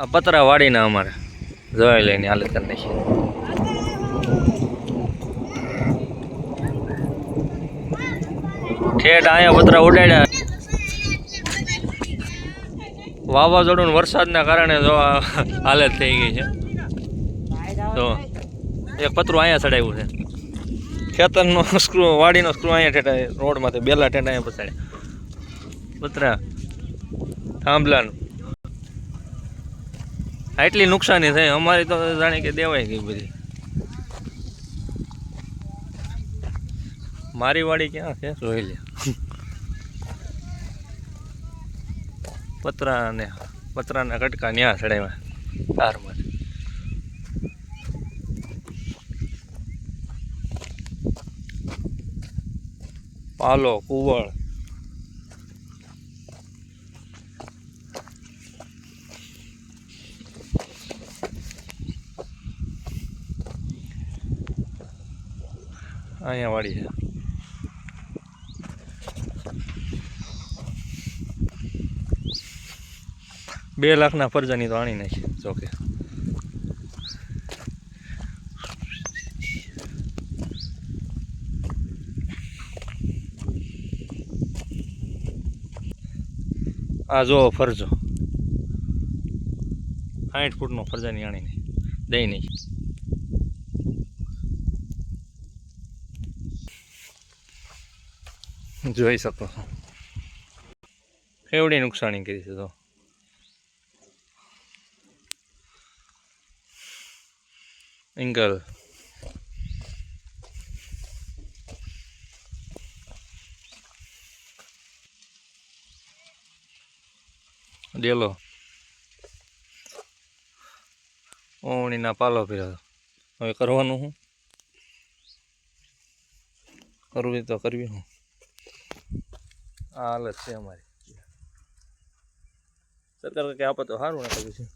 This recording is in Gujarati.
આ પતરા વાળીને અમારે. જવાય લઈને હાલત કરી નાખી ઠેઠ અહીંયા પતરા ઉડાડ્યા. વાવાઝોડું વરસાદના કારણે જો હાલત થઈ ગઈ છે. તો એક પતરું અહીંયા ચડાવ્યું છે. ખેતરનો સ્ક્રૂ, વાડીનો સ્ક્રૂ અહીંયા ઠેઠા રોડમાંથી બેલા અહીંયા પછાડ્યા પતરા, થાંભલાનું. આટલી નુકસાની થઈ. અમારી તો જાણે કે દેવાય ગઈ બધી. મારી વાડી ક્યાં છે? જોઈ લે. પતરા ને, પતરાના કટકા ન્યા ચડાવ્યા. તારમાં પાલો, કુવળ. અહીંયા વાળી છે. બે લાખના ફરજાની તો આણી નાખી જોકે આ જો ફરજો. સાઠ ફૂટનો ફરજાની આણીને દઈ નહીં જોઈ શકો છો. એવડી નુકસાની કરી છે તો. એંગલ. ડેલો ઓણીના પાલો પીરા હવે કરવાનું હું? કરવી તો કરવી હું. આ હાલત છે અમારી. સરકાર કે આપે તો સારું ને પછી.